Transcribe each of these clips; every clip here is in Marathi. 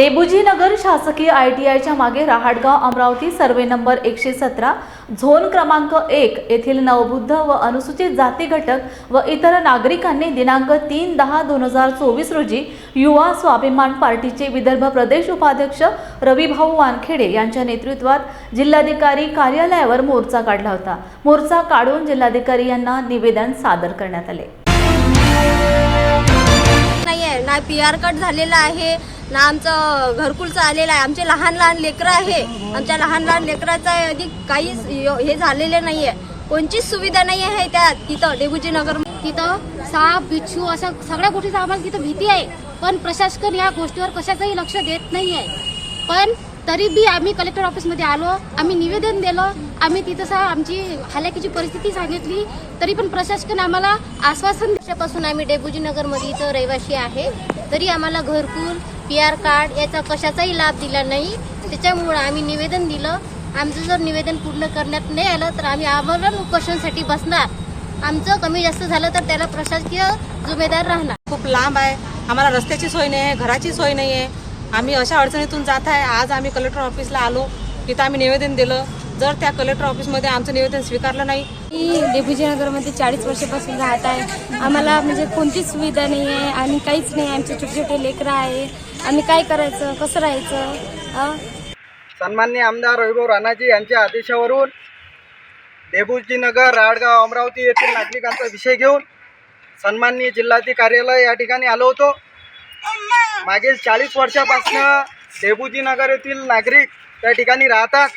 डेबुजी नगर शासकीय आय टी आयच्या मागे रहाटगाव अमरावती सर्वे नंबर एकशे सतरा झोन क्रमांक एक येथील नवबुद्ध व अनुसूचित जाती घटक व इतर नागरिकांनी दिनांक तीन दहा दोन हजार चोवीस रोजी युवा स्वाभिमान पार्टीचे विदर्भ प्रदेश उपाध्यक्ष रविभाऊ वानखेडे यांच्या नेतृत्वात जिल्हाधिकारी कार्यालयावर मोर्चा काढला होता. मोर्चा काढून जिल्हाधिकारी यांना निवेदन सादर करण्यात आले. नाही आहे पी आर कट झालेला आहे. ना आमचं घरकुलचं आलेलं आहे. आमचे लहान लहान लेकरं आहे. आमच्या लहान लहान लेकराचा अधिक काहीच हे झालेले नाही आहे कोणचीच सुविधा नाही आहे त्या तिथं डेबुजी नगर तिथं साप बिच्छू अशा सगळ्या गोष्टीचा आम्हाला तिथं भीती आहे. पण प्रशासन या गोष्टीवर कशाचंही लक्ष देत नाही आहे पण तरी बी आम्ही कलेक्टर ऑफिसमध्ये आलो. आम्ही निवेदन दिलं. आम्ही तिथं सा आमची हालाकीची परिस्थिती सांगितली तरी पण प्रशासन आम्हाला आश्वासन वर्षापासून आम्ही डेबुजी नगरमध्ये इथं रहिवासी आहे. तरी आम्हाला घरकुल पी आर कार्ड याचा कशाचाही लाभ दिला नाही. त्याच्यामुळं आम्ही निवेदन दिलं. आमचं जर निवेदन पूर्ण करण्यात नाही आलं तर आम्ही आमरण उपोषणसाठी बसणार. आमचं कमी जास्त झालं तर त्याला प्रशासकीय जुमेदार राहणार. खूप लांब आहे. आम्हाला रस्त्याची सोय नाही आहे घराची सोय नाही आहे आम्ही अशा अडचणीतून जात आहे. आज आम्ही कलेक्टर ऑफिसला आलो. तिथं आम्ही निवेदन दिलं. जर त्या कलेक्टर ऑफिसमध्ये आमचं निवेदन स्वीकारलं नाही. मी डेबुजी नगरमध्ये चाळीस वर्षापासून राहत आहे. आम्हाला म्हणजे कोणतीच सुविधा नाही आहे आणि काहीच नाही. आमचे छोटे छोटे लेकरं आहे. आम्ही काय करायचं? कसं राहायचं? सन्मान्य आमदार वैभव राणाजी यांच्या आदेशावरून देबुजी नगर राडगाव अमरावती येथील नागरिकांचा विषय घेऊन सन्माननीय जिल्हाधिकारी कार्यालय या ठिकाणी आलो होतो. मागील चाळीस वर्षापासून देबुजी नगर येथील नागरिक त्या ठिकाणी राहतात.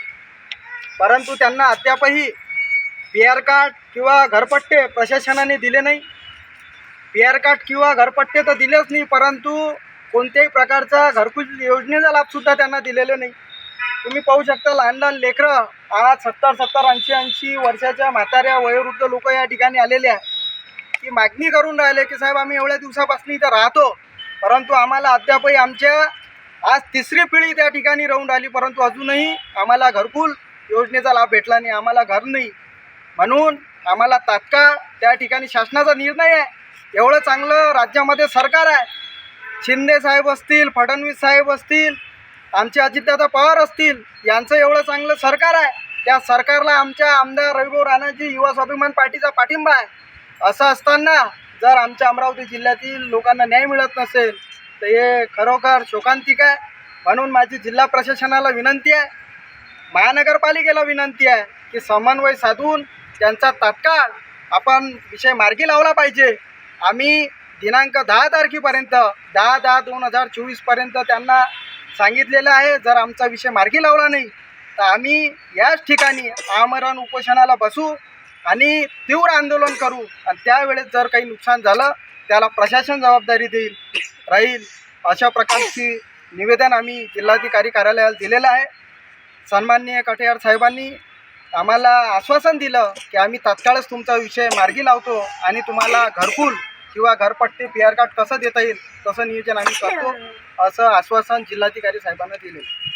परंतु त्यांना अद्यापही पी आर कार्ड किंवा घरपट्टे प्रशासनाने दिले नाही. पी आर कार्ड किंवा घरपट्टे तर दिलेच नाही परंतु कोणत्याही प्रकारचा घरकुल योजनेचा लाभसुद्धा त्यांना दिलेले नाही. तुम्ही पाहू शकता लहान लहान लेकरं आज सत्तर सत्तर ऐंशी ऐंशी वर्षाच्या म्हाताऱ्या वयोवृद्ध लोक या ठिकाणी आलेले आहे की मागणी करून राहिले की साहेब आम्ही एवढ्या दिवसापासून इथं राहतो परंतु आम्हाला अद्यापही आमच्या आज तिसरी पिढी त्या ठिकाणी राहून राहिली परंतु अजूनही आम्हाला घरकुल योजनेचा लाभ भेटला नाही आम्हाला घर नाही. म्हणून आम्हाला तात्काळ त्या ठिकाणी शासनाचा निर्णय आहे. एवढं चांगलं राज्यामध्ये सरकार आहे. शिंदे साहेब असतील फडणवीस साहेब असतील आमचे अजितदादा पवार असतील यांचं एवढं चांगलं सरकार आहे. त्या सरकारला आमच्या आमदार रविभाऊ राणाजी युवा स्वाभिमान पार्टीचा पाठिंबा आहे. असं असताना जर आमच्या अमरावती जिल्ह्यातील लोकांना न्याय मिळत नसेल तर हे खरोखर शोकांतिक आहे. म्हणून माझी जिल्हा प्रशासनाला विनंती आहे महानगरपालिकेला विनंती आहे की समन्वय साधून त्यांचा तात्काळ आपण विषय मार्गी लावला पाहिजे. आम्ही दिनांक दहा तारखेपर्यंत दहा दहा दोन हजार चोवीसपर्यंत त्यांना सांगितलेलं आहे जर आमचा विषय मार्गी लावला नाही तर आम्ही याच ठिकाणी आमरण उपोषणाला बसू आणि तीव्र आंदोलन करू. आणि त्यावेळेस जर काही नुकसान झालं त्याला प्रशासन जबाबदारी देईल राहील. अशा प्रकारची निवेदन आम्ही जिल्हाधिकारी कार्यालयाला दिलेलं आहे. सन्माननीय कटियार साहेबांनी आम्हाला आश्वासन दिलं की आम्ही तात्काळच तुमचा विषय मार्गी लावतो आणि तुम्हाला घरकुल किंवा घरपट्टी पी आर कार्ड कसं देता येईल तसं नियोजन आम्ही करतो असं आश्वासन जिल्हाधिकारी साहेबांना दिले.